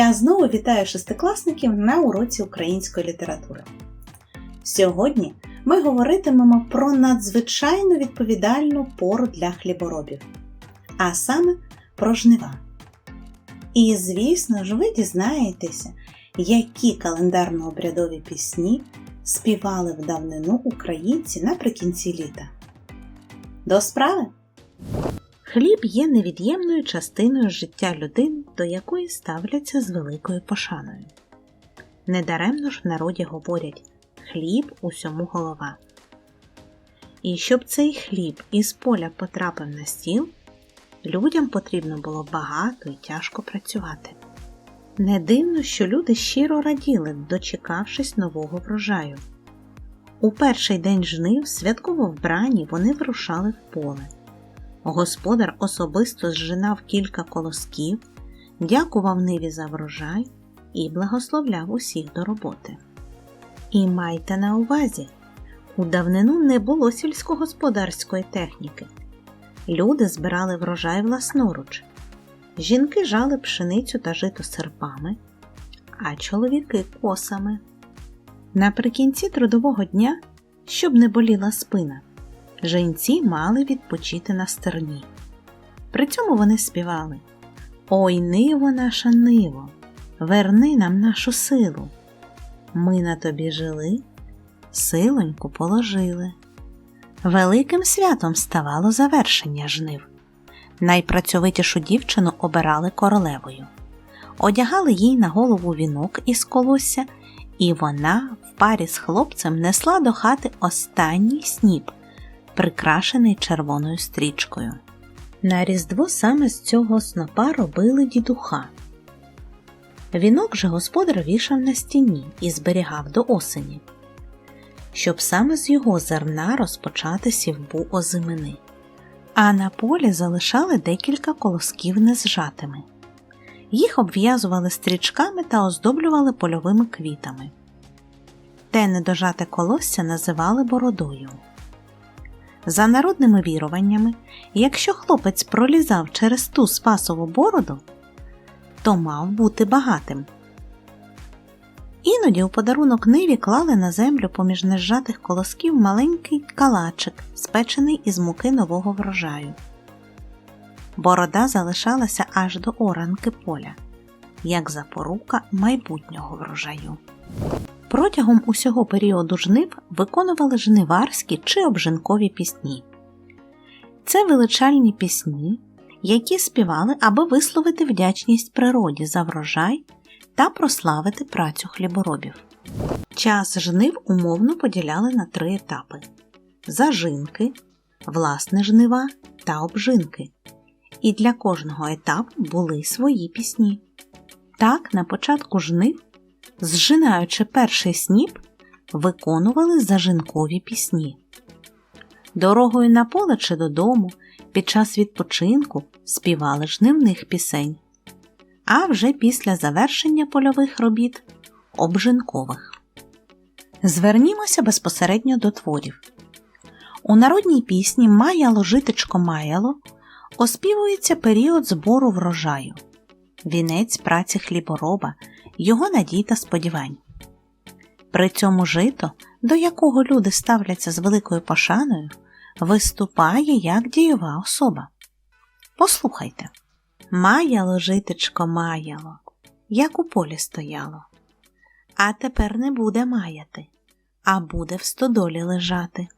Я знову вітаю шестикласників на уроці української літератури. Сьогодні ми говоритимемо про надзвичайно відповідальну пору для хліборобів, а саме про жнива. І, звісно ж, ви дізнаєтеся, які календарно-обрядові пісні співали в давнину українці наприкінці літа. До справи! Хліб є невід'ємною частиною життя людини, до якої ставляться з великою пошаною. Недаремно ж в народі говорять хліб усьому голова. І щоб цей хліб із поля потрапив на стіл, людям потрібно було багато і тяжко працювати. Не дивно, що люди щиро раділи, дочекавшись нового врожаю. У перший день жнив святково вбрані вони вирушали в поле. Господар особисто зжинав кілька колосків, дякував ниві за врожай і благословляв усіх до роботи. І майте на увазі, у давнину не було сільськогосподарської техніки. Люди збирали врожай власноруч. Жінки жали пшеницю та жито серпами, а чоловіки косами. Наприкінці трудового дня, щоб не боліла спина, Женці мали відпочити на стерні. При цьому вони співали Ой, ниво наша ниво, верни нам нашу силу. Ми на тобі жили, силоньку положили. Великим святом ставало завершення жнив. Найпрацьовитішу дівчину обирали королевою, одягали їй на голову вінок із колосся, і вона в парі з хлопцем несла до хати останній сніп прикрашений червоною стрічкою. На Різдво саме з цього снопа робили дідуха. Вінок же господар вішав на стіні і зберігав до осені, щоб саме з його зерна розпочати сівбу озимини, а на полі залишали декілька колосків незжатими. Їх обв'язували стрічками та оздоблювали польовими квітами. Те недожате колосся називали бородою. За народними віруваннями, якщо хлопець пролізав через ту спасову бороду, то мав бути багатим. Іноді у подарунок ниві клали на землю поміж нежатих колосків маленький калачик, спечений із муки нового врожаю. Борода залишалася аж до оранки поля, як запорука майбутнього врожаю. Протягом усього періоду жнив виконували жниварські чи обжинкові пісні. Це величальні пісні, які співали, аби висловити вдячність природі за врожай та прославити працю хліборобів. Час жнив умовно поділяли на три етапи: зажинки, власне жнива та обжинки. І для кожного етапу були свої пісні. Так, на початку жнив зжинаючи перший сніп, виконували зажинкові пісні. Дорогою на поле чи додому під час відпочинку співали жнивних пісень, а вже після завершення польових робіт обжинкових. Звернімося безпосередньо до творів. У народній пісні Маяло житечко маяло оспівується період збору врожаю, вінець праці хлібороба, його надій та сподівань. При цьому жито, до якого люди ставляться з великою пошаною, виступає як дієва особа. Послухайте маяло житечко маяло, як у полі стояло. А тепер не буде маяти, а буде в стодолі лежати.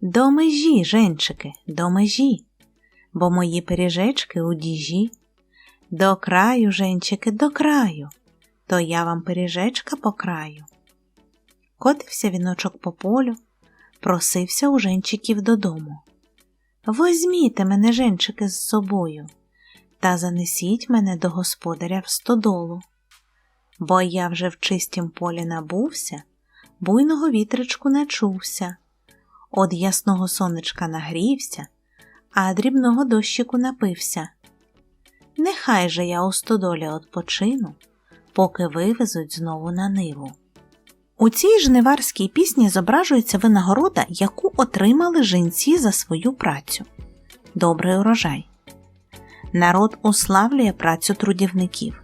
До межі, женчики, до межі, бо мої пиріжечки у діжі. До краю, женчики, до краю, то я вам пиріжечка по краю. Котився віночок по полю, просився у женчиків додому. Возьміте мене, женчики, з собою, та занесіть мене до господаря в стодолу, бо я вже в чистім полі набувся, буйного вітричку не чувся, Од ясного сонечка нагрівся, а дрібного дощику напився. Нехай же я у стодолі odpoчину, поки вивезуть знову на ниву. У цій жниварській пісні зображується винагорода, яку отримали жінці за свою працю добрий урожай. Народ уславлює працю трудівників,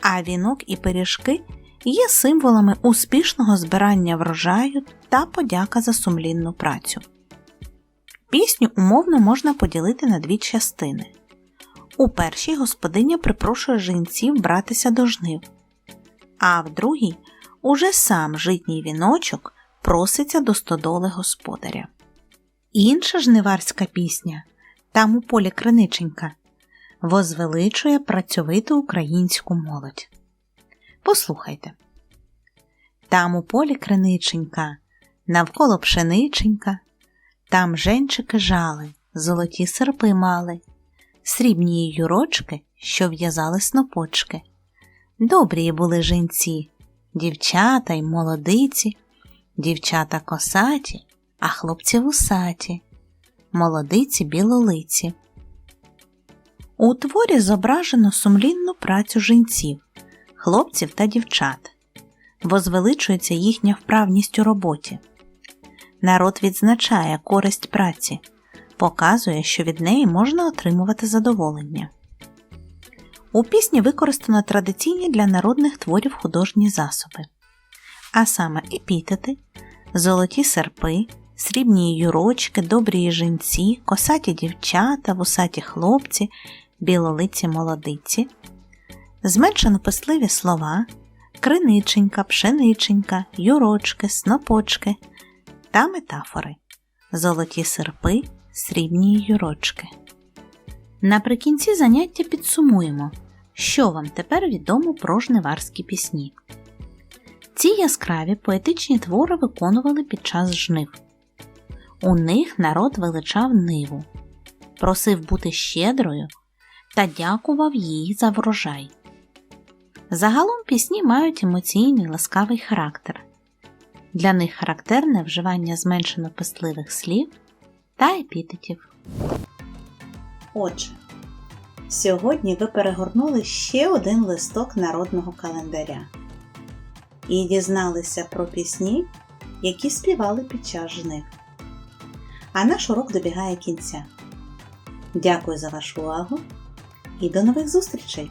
А вінок і пиріжки є символами успішного збирання врожаю та подяка за сумлінну працю. Пісню умовно можна поділити на дві частини. У першій господиня припрошує жінців братися до жнив, а в другій уже сам житній віночок проситься до стодоли господаря. Інша жниварська пісня там у полі криниченька возвеличує працьовиту українську молодь. Послухайте. Там у полі криниченька, навколо пшениченька, там женчики жали, золоті серпи мали, срібні її юрочки, що в'язали снопочки. Добрі були жінці, дівчата й молодиці, дівчата косаті, а хлопці вусаті, молодиці білолиці. У творі зображено сумлінну працю жінців, хлопців та дівчат, возвеличується їхня вправність у роботі. Народ відзначає користь праці, показує, що від неї можна отримувати задоволення. У пісні використано традиційні для народних творів художні засоби, а саме епітети, золоті серпи, срібні юрочки, добрі жінці, косаті дівчата, вусаті хлопці, білолиці молодиці, зменшено писливі слова, криниченька, пшениченька, юрочки, снопочки та метафори, золоті серпи, срібні юрочки. Наприкінці заняття підсумуємо, що вам тепер відомо про жниварські пісні. Ці яскраві поетичні твори виконували під час жнив. У них народ величав ниву, просив бути щедрою та дякував їй за врожай. Загалом пісні мають емоційний ласкавий характер. Для них характерне вживання зменшено писливих слів та епітетів. Отже, сьогодні ви перегорнули ще один листок народного календаря і дізналися про пісні, які співали під час жнив. А наш урок добігає кінця. Дякую за вашу увагу і до нових зустрічей!